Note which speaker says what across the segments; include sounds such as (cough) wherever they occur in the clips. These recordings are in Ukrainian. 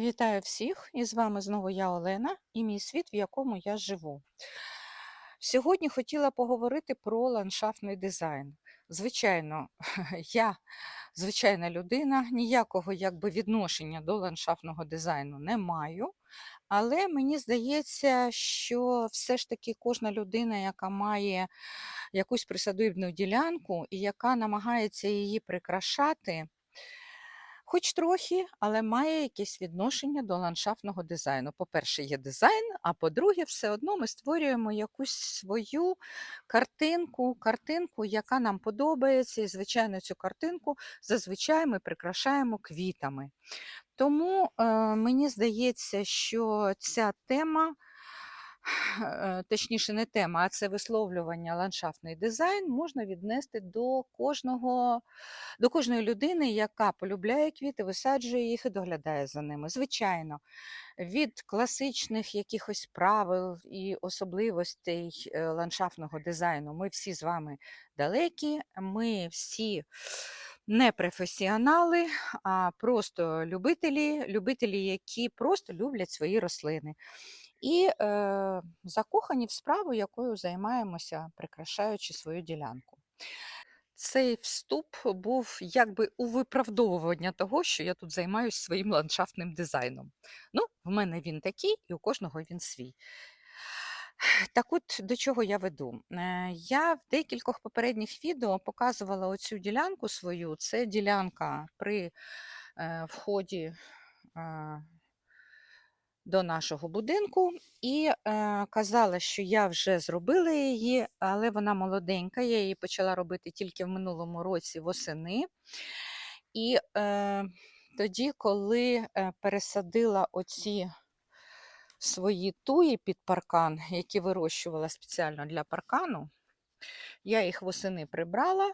Speaker 1: Вітаю всіх! І з вами знову я Олена і мій світ, в якому я живу. Сьогодні хотіла поговорити про ландшафтний дизайн. Звичайно, (laughs) я звичайна людина, ніякого якби відношення до ландшафтного дизайну не маю. Але мені здається, що все ж таки кожна людина, яка має якусь присадибну ділянку і яка намагається її прикрашати, Хоч трохи, але має якесь відношення до ландшафтного дизайну. По-перше, є дизайн, а по-друге, все одно ми створюємо якусь свою картинку, картинку, яка нам подобається, і, звичайно, цю картинку зазвичай ми прикрашаємо квітами. Тому е, мені здається, що ця тема точніше, не тема, а це висловлювання ландшафтний дизайн можна віднести до кожного, до кожної людини, яка полюбляє квіти, висаджує їх і доглядає за ними. Звичайно, від класичних якихось правил і особливостей е, ландшафтного дизайну ми всі з вами далекі, ми всі. Не професіонали, а просто любителі, любителі, які просто люблять свої рослини і е, закохані в справу, якою займаємося, прикрашаючи свою ділянку. Цей вступ був якби у виправдовування того, що я тут займаюся своїм ландшафтним дизайном. Ну, в мене він такий, і у кожного він свій. Так от до чого я веду? Е, я в декількох попередніх відео показувала оцю ділянку свою. Це ділянка при е, вході е, до нашого будинку і е, казала, що я вже зробила її, але вона молоденька. Я її почала робити тільки в минулому році восени. І е, тоді, коли е, пересадила оці свої туї під паркан, які вирощувала спеціально для паркану, я їх восени прибрала.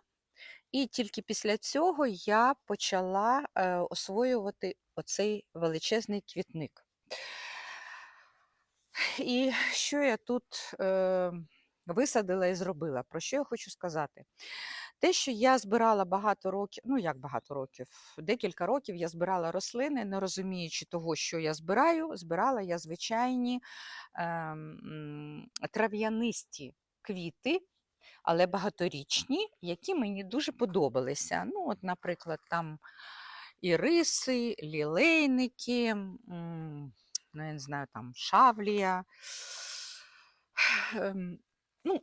Speaker 1: І тільки після цього я почала е, освоювати оцей величезний квітник. І що я тут е, висадила і зробила? Про що я хочу сказати? Те, що я збирала багато років, ну як багато років, декілька років я збирала рослини, не розуміючи того, що я збираю, збирала я звичайні е, трав'янисті квіти, але багаторічні, які мені дуже подобалися. Ну, от, Наприклад, там іриси, лілейники ну, я не знаю, там шавлія. (sighs) Ну,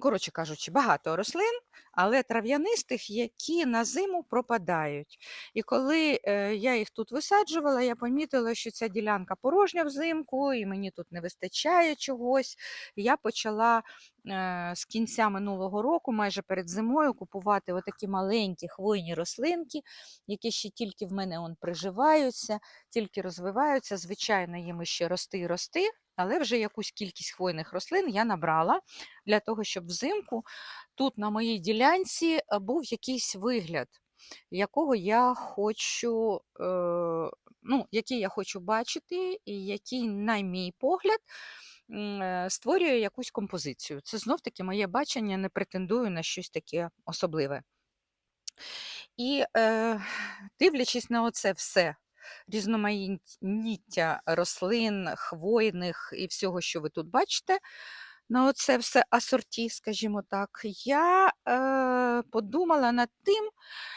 Speaker 1: коротше кажучи, багато рослин, але трав'янистих, які на зиму пропадають. І коли е, я їх тут висаджувала, я помітила, що ця ділянка порожня взимку, і мені тут не вистачає чогось. Я почала е, з кінця минулого року, майже перед зимою, купувати отакі маленькі хвойні рослинки, які ще тільки в мене он приживаються, тільки розвиваються. Звичайно, їм ще рости і рости але вже якусь кількість хвойних рослин я набрала для того, щоб взимку тут на моїй ділянці е, був якийсь вигляд, якого я хочу, е, ну, який я хочу бачити, і який, на мій погляд, е, створює якусь композицію. Це знов-таки моє бачення, не претендую на щось таке особливе. І е, дивлячись на оце все, різноманіття рослин, хвойних і всього, що ви тут бачите, на оце все асорті, скажімо так, я е, подумала над тим,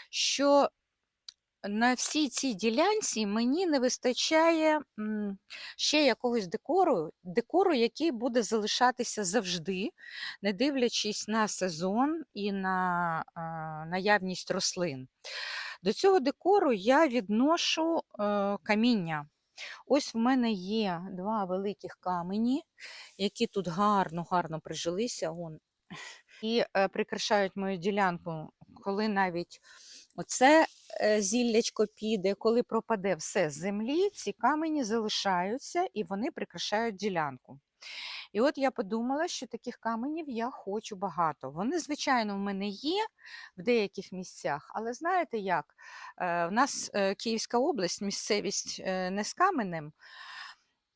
Speaker 1: що на всій цій ділянці мені не вистачає ще якогось декору, декору, який буде залишатися завжди, не дивлячись на сезон і на е, наявність рослин. До цього декору я відношу е, каміння. Ось в мене є два великих камені, які тут гарно-гарно прижилися вон, і е, прикрашають мою ділянку, коли навіть оце е, зіллячко піде, коли пропаде все з землі, ці камені залишаються і вони прикрашають ділянку. І от я подумала, що таких каменів я хочу багато. Вони, звичайно, в мене є в деяких місцях, але знаєте як? У в нас е, Київська область, місцевість е, не з каменем.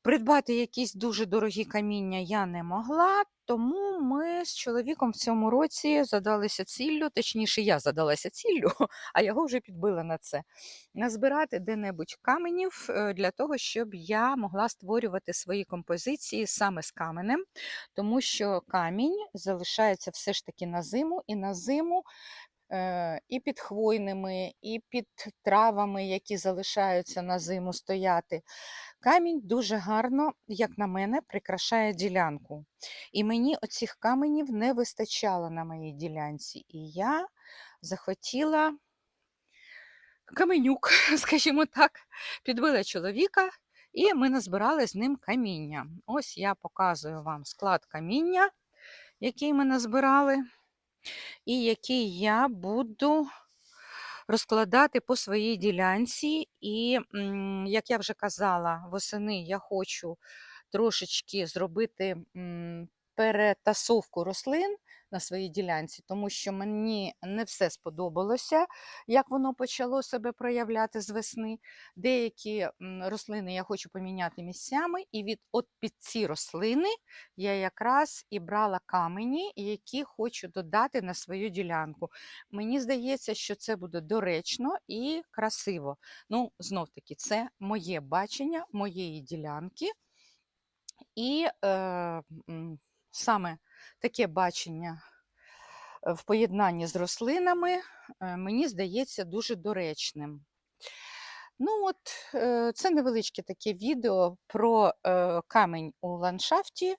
Speaker 1: Придбати якісь дуже дорогі каміння я не могла, тому ми з чоловіком в цьому році задалися ціллю, точніше, я задалася ціллю, (laughs) а його вже підбила на це. Назбирати де-небудь каменів е, для того, щоб я могла створювати свої композиції саме з каменем, тому що камінь залишається все ж таки на зиму, і на зиму і під хвойними, і під травами, які залишаються на зиму стояти. Камінь дуже гарно, як на мене, прикрашає ділянку. І мені оцих каменів не вистачало на моїй ділянці. І я захотіла каменюк, (laughs) скажімо так, підбила чоловіка, і ми назбирали з ним каміння. Ось я показую вам склад каміння, який ми назбирали, і який я буду розкладати по своїй ділянці. І, як я вже казала, восени я хочу трошечки зробити перетасовку рослин на своїй ділянці, тому що мені не все сподобалося, як воно почало себе проявляти з весни. Деякі рослини я хочу поміняти місцями, і від от під ці рослини я якраз і брала камені, які хочу додати на свою ділянку. Мені здається, що це буде доречно і красиво. Ну, знов таки, це моє бачення моєї ділянки. І е, саме таке бачення е, в поєднанні з рослинами е, мені здається дуже доречним. Ну, от, е, це невеличке таке відео про камінь у ландшафті.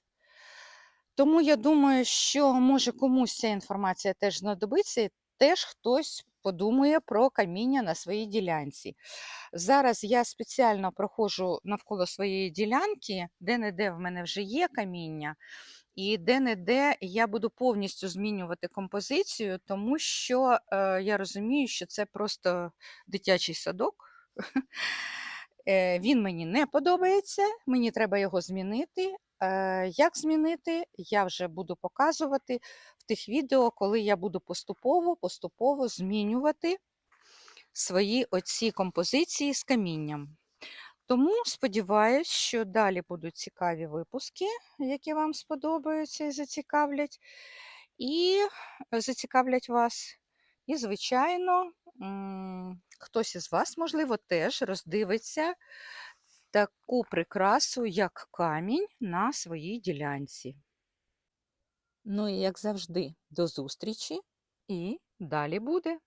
Speaker 1: Тому я думаю, що може комусь ця інформація теж знадобиться, і теж хтось подумає про каміння на своїй ділянці. Зараз я спеціально проходжу навколо своєї ділянки, де-не-де в мене вже є каміння, і де-не-де я буду повністю змінювати композицію, тому що е, я розумію, що це просто дитячий садок. Е, Він мені не подобається, мені треба його змінити. Е, Як змінити, я вже буду показувати в тих відео, коли я буду поступово поступово змінювати свої оці композиції з камінням. Тому сподіваюсь, що далі будуть цікаві випуски, які вам сподобаються і зацікавлять, і е, зацікавлять вас. І, звичайно, хтось із вас, можливо, теж роздивиться таку прикрасу, як камінь на своїй ділянці. Ну і як завжди, до зустрічі і далі буде.